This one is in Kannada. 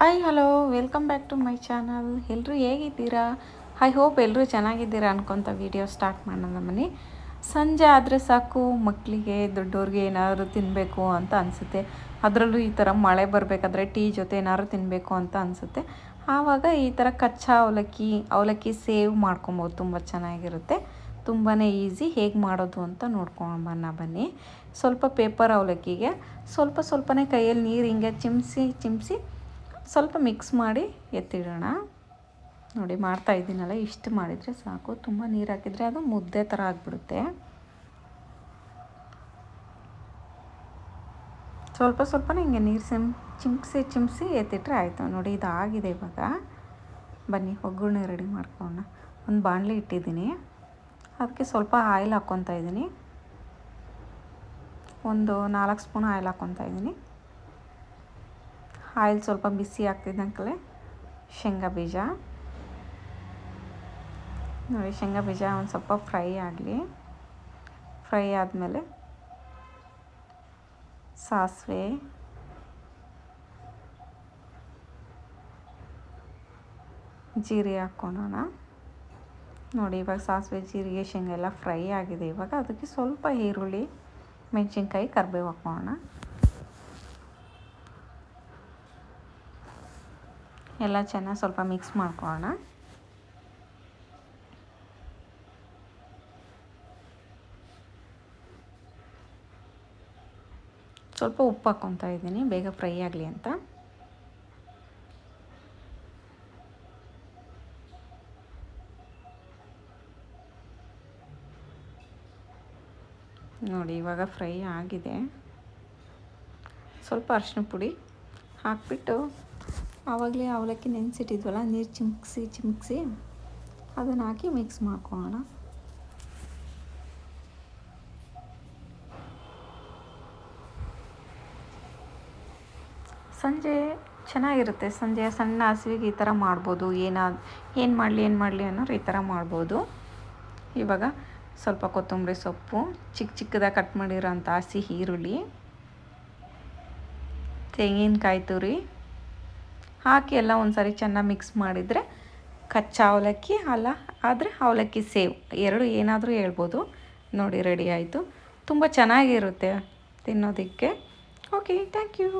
Hi hello welcome back to my channel ಎಲ್ಲರೂ ಹೇಗಿದ್ದೀರಾ? ಐ ಹೋಪ್ ಎಲ್ಲರೂ ಚೆನ್ನಾಗಿದ್ದೀರಾ ಅನ್ಕೊತ ವಿಡಿಯೋ ಸ್ಟಾರ್ಟ್ ಮಾಡೋಣ ಮನೆ ಸಂಜೆ ಆದರೆ ಸಾಕು ಮಕ್ಕಳಿಗೆ ದೊಡ್ಡವ್ರಿಗೆ ಏನಾದರೂ ತಿನ್ನಬೇಕು ಅಂತ ಅನಿಸುತ್ತೆ. ಅದರಲ್ಲೂ ಈ ಥರ ಮಳೆ ಬರಬೇಕಾದ್ರೆ ಟೀ ಜೊತೆ ಏನಾದ್ರು ತಿನ್ನಬೇಕು ಅಂತ ಅನಿಸುತ್ತೆ. ಆವಾಗ ಈ ಥರ ಕಚ್ಚಾ ಅವಲಕ್ಕಿ ಅವಲಕ್ಕಿ ಸೇವ್ ಮಾಡ್ಕೊಬೋದು. ತುಂಬ ಚೆನ್ನಾಗಿರುತ್ತೆ. ತುಂಬಾ ಈಸಿ ಹೇಗೆ ಮಾಡೋದು ಅಂತ ನೋಡ್ಕೊಂಡು ಬನ್ನಿ. ಸ್ವಲ್ಪ ಪೇಪರ್ ಅವಲಕ್ಕಿಗೆ. ಸ್ವಲ್ಪ ಸ್ವಲ್ಪನೇ ಕೈಯಲ್ಲಿ ನೀರು ಹಿಂಗೆ ಚಿಮ್ಸಿ ಚಿಮ್ಸಿ ಸ್ವಲ್ಪ ಮಿಕ್ಸ್ ಮಾಡಿ ಎತ್ತಿಡೋಣ. ನೋಡಿ, ಮಾಡ್ತಾ ಇದ್ದೀನಲ್ಲ, ಇಷ್ಟು ಮಾಡಿದರೆ ಸಾಕು. ತುಂಬ ನೀರು ಹಾಕಿದರೆ ಅದು ಮುದ್ದೆ ಥರ ಆಗಿಬಿಡುತ್ತೆ. ಸ್ವಲ್ಪ ಸ್ವಲ್ಪನೇ ಹಿಂಗೆ ನೀರು ಸಿಮ್ ಚಿಮ್ಸಿ ಚಿಮ್ಸಿ ಎತ್ತಿಟ್ರೆ ಆಯಿತು. ನೋಡಿ ಆಗಿದೆ ಇವಾಗ. ಬನ್ನಿ, ಒಗ್ಗರಣೆ ರೆಡಿ ಮಾಡ್ಕೊಳ್ಳೋಣ. ಒಂದು ಬಾಣಲೆ ಇಟ್ಟಿದ್ದೀನಿ. ಅದಕ್ಕೆ ಸ್ವಲ್ಪ ಆಯಿಲ್ ಹಾಕ್ಕೊತಾ ಇದ್ದೀನಿ. ಒಂದು ನಾಲ್ಕು ಸ್ಪೂನ್ ಆಯಿಲ್ ಹಾಕ್ಕೊತಾ ಇದ್ದೀನಿ. ಆಯಿಲ್ ಸ್ವಲ್ಪ ಬಿಸಿ ಆಗ್ತಿದ್ದಂಕಲೆ ಶೇಂಗಾ ಬೀಜ. ನೋಡಿ, ಶೇಂಗಾ ಬೀಜ ಒಂದು ಸ್ವಲ್ಪ ಫ್ರೈ ಆಗಲಿ. ಫ್ರೈ ಆದಮೇಲೆ ಸಾಸಿವೆ, ಜೀರಿಗೆ ಹಾಕ್ಕೊಳ್ಳೋಣ ನೋಡಿ, ಇವಾಗ ಸಾಸಿವೆ, ಜೀರಿಗೆ, ಶೇಂಗಾ ಎಲ್ಲ ಫ್ರೈ ಆಗಿದೆ. ಇವಾಗ ಅದಕ್ಕೆ ಸ್ವಲ್ಪ ಈರುಳ್ಳಿ, ಮೆಣಸಿನ್ಕಾಯಿ, ಕರ್ಬೇವು ಹಾಕ್ಕೊಳ್ಳೋಣ ಎಲ್ಲ ಚೆನ್ನಾಗಿ ಸ್ವಲ್ಪ ಮಿಕ್ಸ್ ಮಾಡ್ಕೊಳ್ಳೋಣ. ಸ್ವಲ್ಪ ಉಪ್ಪು ಹಾಕ್ಕೊತಾ ಇದ್ದೀನಿ, ಬೇಗ ಫ್ರೈ ಆಗಲಿ ಅಂತ. ನೋಡಿ, ಇವಾಗ ಫ್ರೈ ಆಗಿದೆ. ಸ್ವಲ್ಪ ಅರಿಶಿನ ಪುಡಿ ಹಾಕ್ಬಿಟ್ಟು ಆವಾಗಲೇ ಅವಲಕ್ಕಿ ನೆನೆಸಿಟ್ಟಿದ್ವಲ್ಲ, ನೀರು ಚಿಮ್ಕಿಸಿ ಚಿಮ್ಕಿಸಿ, ಅದನ್ನು ಹಾಕಿ ಮಿಕ್ಸ್ ಮಾಡ್ಕೊಳ್ಳೋಣ. ಸಂಜೆ ಚೆನ್ನಾಗಿರುತ್ತೆ, ಸಂಜೆ ಸಣ್ಣ ಹಸಿವಿಗೆ ಈ ಥರ ಮಾಡ್ಬೋದು, ಏನಾ, ಏನು ಮಾಡಲಿ ಏನು ಮಾಡಲಿ ಅನ್ನೋರು ಈ ಥರ ಮಾಡ್ಬೋದು. ಇವಾಗ ಸ್ವಲ್ಪ ಕೊತ್ತಂಬರಿ ಸೊಪ್ಪು ಚಿಕ್ಕ ಚಿಕ್ಕದಾಗಿ ಕಟ್ ಮಾಡಿರೋಂಥ ಹಸಿ ಈರುಳ್ಳಿ, ತೆಂಗಿನಕಾಯಿ ತುರಿ ಹಾಕಿ ಎಲ್ಲ ಒಂದು ಸಾರಿ ಚೆನ್ನಾಗಿ ಮಿಕ್ಸ್ ಮಾಡಿದರೆ ಕಚ್ಚಾ ಅವಲಕ್ಕಿ, ಅಲ್ಲ ಆದರೆ ಅವಲಕ್ಕಿ ಸೇವ್. ಎರಡು ಏನಾದರೂ ಹೇಳ್ಬೋದು. ನೋಡಿ ರೆಡಿ ಆಯಿತು. ತುಂಬ ಚೆನ್ನಾಗಿರುತ್ತೆ ತಿನ್ನೋದಕ್ಕೆ. Okay thank you